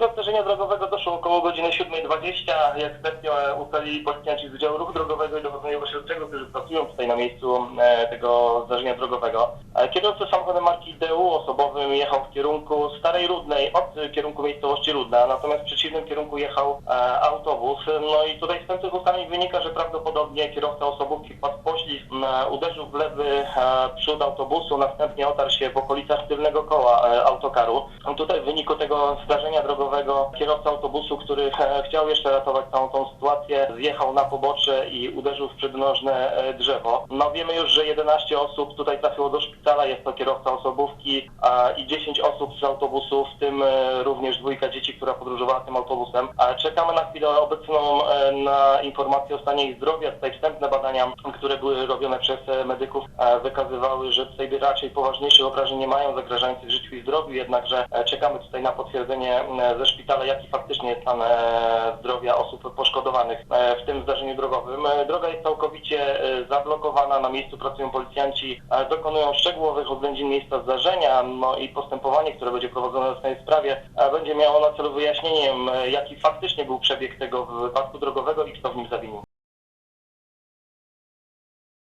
tego zdarzenia drogowego doszło około godziny 7.20. Jak wstępnie ustalili policjanci z Wydziału Ruchu Drogowego i Którzy pracują tutaj na miejscu e, tego zdarzenia drogowego. E, Kierowca samochodem marki DU osobowym jechał w kierunku Starej Rudnej od kierunku miejscowości Rudna, natomiast w przeciwnym kierunku jechał e, autobus. No i tutaj z wstępnych ustaleń wynika, że prawdopodobnie kierowca osobówki wpadł poślizg, uderzył w lewy przód autobusu, następnie otarł się w okolicach tylnego koła autokaru. Tutaj w wyniku tego zdarzenia drogowego kierowca autobusu, który chciał jeszcze ratować całą tą sytuację, zjechał na pobocze i uderzył w przednożne e, drzewo. No wiemy już, że 11 osób tutaj trafiło do szpitala, jest to kierowca osobówki a, i 10 osób z autobusu, w tym e, również dwójka dzieci, która podróżowała tym autobusem. A czekamy na chwilę obecną e, na informacje o stanie ich zdrowia. Tutaj wstępne badania, które były robione przez medyków, wykazywały, że tutaj raczej poważniejszych obrażeń nie mają zagrażających życiu i zdrowiu, jednakże czekamy tutaj na potwierdzenie ze szpitala, jaki faktycznie jest stan zdrowia osób poszkodowanych e, w tym zdarzeniu drogowym. E, Droga jest całkowicie e, zablokowana, na miejscu pracują policjanci, dokonują szczegółowych oględzin miejsca zdarzenia, no i postępowanie, które będzie prowadzone w tej sprawie, będzie miało na celu wyjaśnienie, m, jaki faktycznie był przebieg tego wypadku drogowego i kto w nim zawinił.